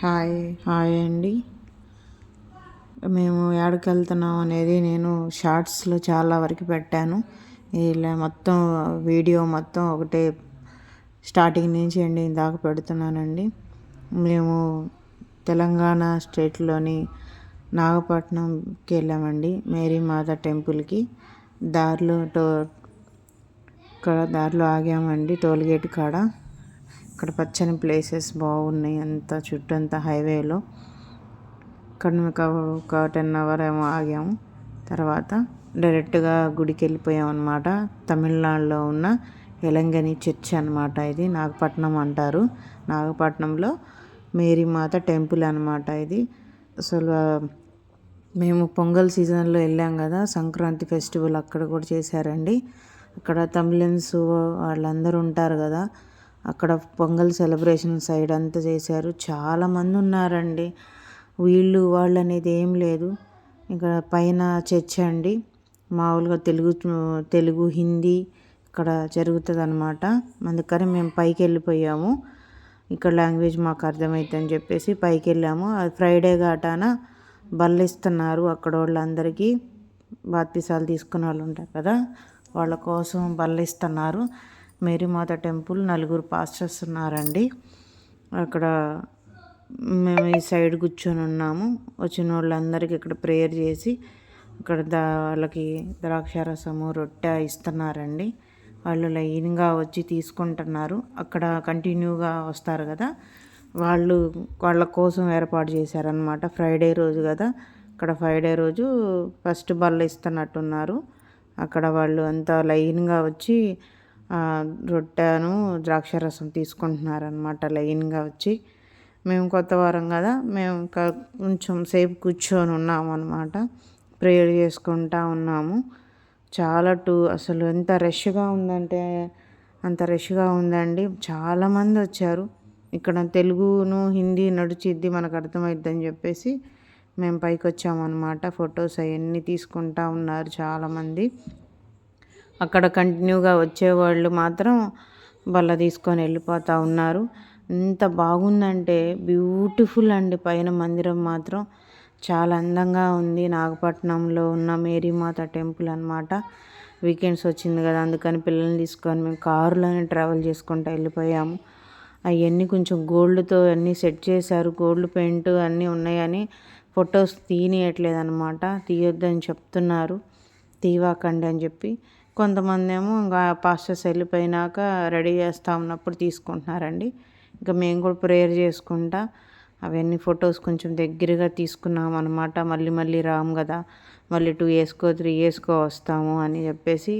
Hi hi అండి. మేము ఏడకి వెళ్తున్నాం అనేది నేను షార్ట్స్లో చాలా వరకు పెట్టాను. ఇలా మొత్తం వీడియో మొత్తం ఒకటే స్టార్టింగ్ నుంచి అండి దాకా పెడుతున్నానండి. మేము తెలంగాణ స్టేట్లోని నాగపట్నంకి వెళ్ళామండి మేరీ మాత టెంపుల్కి. దారిలో టో ఇక్కడ దారిలో ఆగామండి టోల్గేట్ కాడ. ఇక్కడ పచ్చని ప్లేసెస్ బాగున్నాయి అంతా చుట్టూ అంతా హైవేలో. ఇక్కడ మేము ఒక టెన్ అవర్ ఏమో ఆగాము. తర్వాత డైరెక్ట్గా గుడికి వెళ్ళిపోయాం అనమాట తమిళనాడులో ఉన్న ఎలంగని చర్చ్ అనమాట ఇది. నాగపట్నం అంటారు. నాగపట్నంలో మేరీమాత టెంపుల్ అనమాట ఇది. అసలు మేము పొంగల్ సీజన్లో వెళ్ళాం కదా సంక్రాంతి ఫెస్టివల్ అక్కడ కూడా చేశారండి. అక్కడ తమిళన్స్ వాళ్ళందరూ ఉంటారు కదా అక్కడ పొంగల్ సెలబ్రేషన్ సైడ్ అంతా చేశారు. చాలామంది ఉన్నారండి. వీళ్ళు వాళ్ళు అనేది ఏం లేదు. ఇక్కడ పైన చర్చ అండి. మామూలుగా తెలుగు తెలుగు హిందీ ఇక్కడ జరుగుతుంది అనమాట అందుకని మేము పైకి వెళ్ళిపోయాము. ఇక్కడ లాంగ్వేజ్ మాకు అర్థమవుతుందని చెప్పేసి పైకి వెళ్ళాము. అది ఫ్రైడే ఘాటాన బల్లిస్తున్నారు అక్కడ వాళ్ళందరికీ. బాత్పిసాలు తీసుకునే వాళ్ళు ఉంటారు కదా. వాళ్ళ కోసం బల్లిస్తున్నారు. మేరీమాత టెంపుల్ నలుగురు పాస్టర్స్ ఉన్నారండి. అక్కడ మేము ఈ సైడ్ కూర్చొని ఉన్నాము. వచ్చిన వాళ్ళందరికీ ఇక్కడ ప్రేయర్ చేసి అక్కడ దా వాళ్ళకి ద్రాక్షారసము రొట్టె ఇస్తున్నారండి. వాళ్ళు లైన్గా వచ్చి తీసుకుంటున్నారు. అక్కడ కంటిన్యూగా వస్తారు కదా. వాళ్ళు వాళ్ళ కోసం ఏర్పాటు చేశారనమాట ఫ్రైడే రోజు కదా. అక్కడ ఫ్రైడే రోజు ఫస్ట్ బల్ల ఇస్తున్నట్టున్నారు. అక్కడ వాళ్ళు అంతా లైన్గా వచ్చి రొట్టెను ద్రాక్ష రసం తీసుకుంటున్నారనమాట లైన్గా వచ్చి. మేము కొత్త వారం కదా మేము కొంచెం సేపు కూర్చొని ఉన్నాము అనమాట ప్రేయర్ చేసుకుంటా ఉన్నాము. చాలా టూ అసలు ఎంత రష్గా ఉందంటే అంత రష్గా ఉందండి. చాలామంది వచ్చారు. ఇక్కడ తెలుగును హిందీ నడిచిద్ది మనకు అర్థమైద్దని చెప్పేసి మేము పైకి వచ్చామన్నమాట ఫొటోస్ అవన్నీ తీసుకుంటా ఉన్నారు చాలామంది. అక్కడ కంటిన్యూగా వచ్చేవాళ్ళు మాత్రం బల్ల తీసుకొని వెళ్ళిపోతూ ఉన్నారు. ఎంత బాగుందంటే బ్యూటిఫుల్ అండి పైన మందిరం మాత్రం. చాలా అందంగా ఉంది. నాగపట్నంలో ఉన్న మేరీమాత టెంపుల్ అనమాట వీకెండ్స్ వచ్చింది కదా అందుకని పిల్లల్ని తీసుకొని మేము కారులోనే ట్రావెల్ చేసుకుంటూ వెళ్ళిపోయాము. అవన్నీ కొంచెం గోల్డ్తో అన్నీ సెట్ చేశారు. గోల్డ్ పెయింట్ అన్నీ ఉన్నాయని ఫొటోస్ తీయనియట్లేదు అనమాట తీయొద్దని చెప్తున్నారు. తీవాకండి అని చెప్పి కొంతమంది ఏమో ఇంకా పాస్టర్స్ వెళ్ళిపోయినాక రెడీ చేస్తూ ఉన్నప్పుడు తీసుకుంటున్నారండి. ఇంకా మేము కూడా ప్రేయర్ చేసుకుంటా. అవన్నీ ఫొటోస్ కొంచెం దగ్గరగా తీసుకున్నాం అనమాట మళ్ళీ మళ్ళీ రాము కదా. మళ్ళీ టూ వేసుకో త్రీ వేసుకో వస్తాము అని చెప్పేసి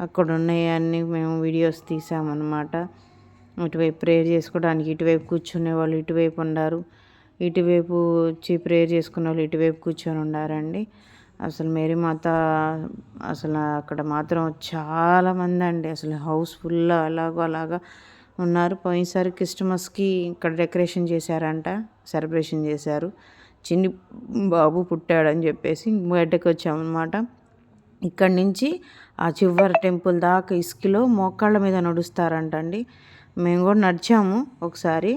అక్కడ ఉన్నాయన్నీ మేము వీడియోస్ తీసామన్నమాట ఇటువైపు ప్రేయర్ చేసుకోవడానికి ఇటువైపు కూర్చునే వాళ్ళు ఇటువైపు ఉన్నారు ఇటువైపు వచ్చి ప్రేయర్ చేసుకునే వాళ్ళు ఇటువైపు కూర్చొని ఉండారండి. అసలు మేరీ మాత అసలు అక్కడ మాత్రం చాలామంది అండి. అసలు హౌస్ ఫుల్ అలాగో అలాగా ఉన్నారు. పోయినసారి క్రిస్టమస్కి ఇక్కడ డెకరేషన్ చేశారంట సెలబ్రేషన్ చేశారు. చిన్ని బాబు పుట్టాడని చెప్పేసి బయటకు వచ్చామన్నమాట ఇక్కడి నుంచి ఆ చివరి టెంపుల్ దాకా ఇసుకలో మోకాళ్ళ మీద నడుస్తారంట అండి మేము కూడా నడిచాము ఒకసారి.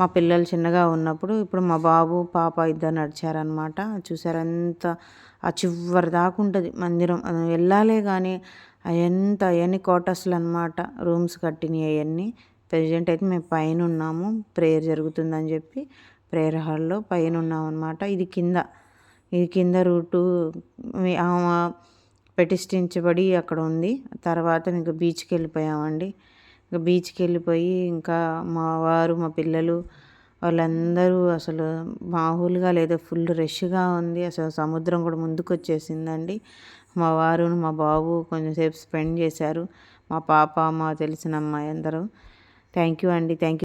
మా పిల్లలు చిన్నగా ఉన్నప్పుడు ఇప్పుడు మా బాబు పాప ఇద్దరు నడిచారనమాట చూసారు ఎంత ఆ చివరి దాకా ఉంటుంది మందిరం. వెళ్ళాలే కానీ ఎంత అవన్నీ క్వార్టర్స్లు అనమాట రూమ్స్ కట్టినవి అవన్నీ ప్రజెంట్ అయితే మేము పైన ఉన్నాము. ప్రేయర్ జరుగుతుందని చెప్పి ప్రేయర్ హాల్లో పైన ఉన్నాం అనమాట ఇది కింద. ఇది కింద రూటు. ప్రతిష్ఠించబడి అక్కడ ఉంది. తర్వాత ఇంకా బీచ్కి వెళ్ళిపోయామండి. ఇంకా బీచ్కి వెళ్ళిపోయి ఇంకా మా వారు మా పిల్లలు వాళ్ళందరూ అసలు మామూలుగా లేదు. ఫుల్ రష్గా ఉంది. అసలు సముద్రం కూడా ముందుకు వచ్చేసిందండి మా వారు మా బాబు కొంచెంసేపు స్పెండ్ చేశారు. మా పాప మా తెలిసిన అమ్మాయి అందరూ. థ్యాంక్ యూ అండి. Thank you.